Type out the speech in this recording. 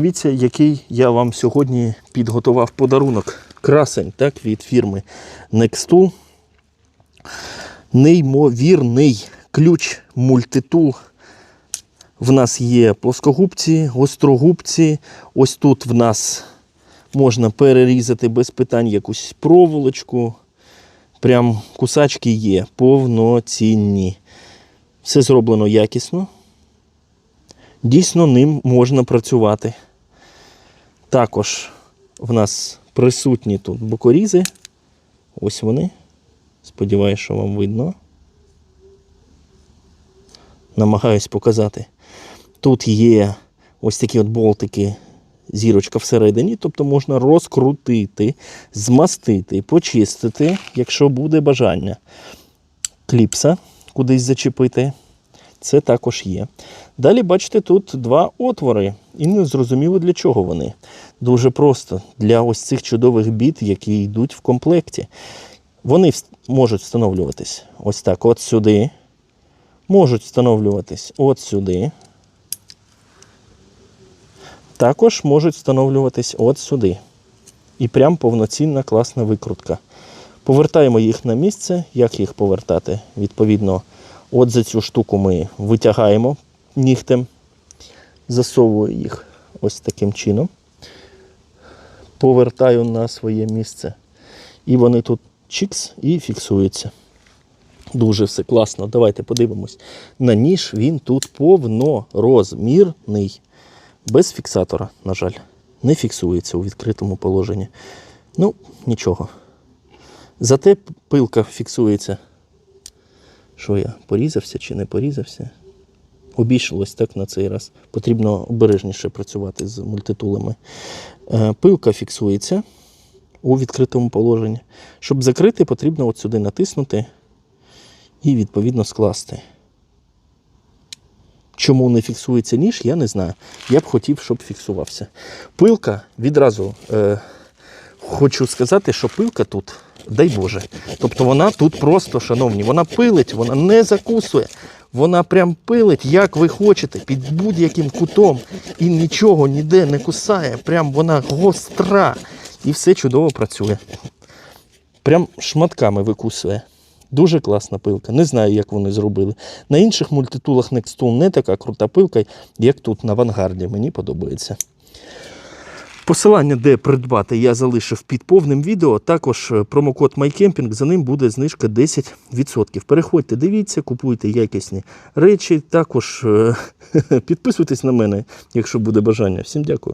Дивіться, який я вам сьогодні підготував подарунок. Красень так, від фірми Nextool. Неймовірний ключ мультитул. В нас є плоскогубці, гострогубці. Ось тут в нас можна перерізати без питань якусь проволочку. Прям кусачки є повноцінні. Все зроблено якісно. Дійсно, ним можна працювати. Також в нас присутні тут бокорізи. Ось вони. Сподіваюсь, що вам видно. Намагаюсь показати. Тут є ось такі от болтики, зірочка всередині, тобто можна розкрутити, змастити, почистити, якщо буде бажання. Кліпса кудись зачепити. Це також є. Далі, бачите, тут два отвори. І не зрозуміло для чого вони. Дуже просто для ось цих чудових біт, які йдуть в комплекті. Вони можуть встановлюватись ось так, от сюди. Можуть встановлюватись от сюди. Також можуть встановлюватись от сюди. І прям повноцінна класна викрутка. Повертаємо їх на місце. Як їх повертати? Відповідно, от за цю штуку ми витягаємо нігтем, засовую їх ось таким чином. Повертаю на своє місце. І вони тут чікс і фіксуються. Дуже все класно. Давайте подивимось. На ніж він тут повнорозмірний. Без фіксатора, на жаль, не фіксується у відкритому положенні. Ну, нічого. Зате пилка фіксується. Що я, порізався чи не порізався? Обійшлось так на цей раз. Потрібно обережніше працювати з мультитулами. Е, Пилка фіксується у відкритому положенні. Щоб закрити, потрібно от сюди натиснути і відповідно скласти. Чому не фіксується ніж, я не знаю. Я б хотів, щоб фіксувався. Пилка відразу е, хочу сказати, що пилка тут, дай Боже. Тобто вона тут просто, шановні, вона пилить, вона не закусує. Вона прям пилить, як ви хочете, під будь-яким кутом. І нічого ніде не кусає. Прям вона гостра. І все чудово працює. Прям шматками викусує. Дуже класна пилка. Не знаю, як вони зробили. На інших мультитулах Nextool не така крута пилка, як тут на авангарді. Мені подобається. Посилання, де придбати, я залишив під повним відео. Також е, промокод MyCamping, за ним буде знижка 10%. Переходьте, дивіться, купуйте якісні речі. Також е, підписуйтесь на мене, якщо буде бажання. Всім дякую.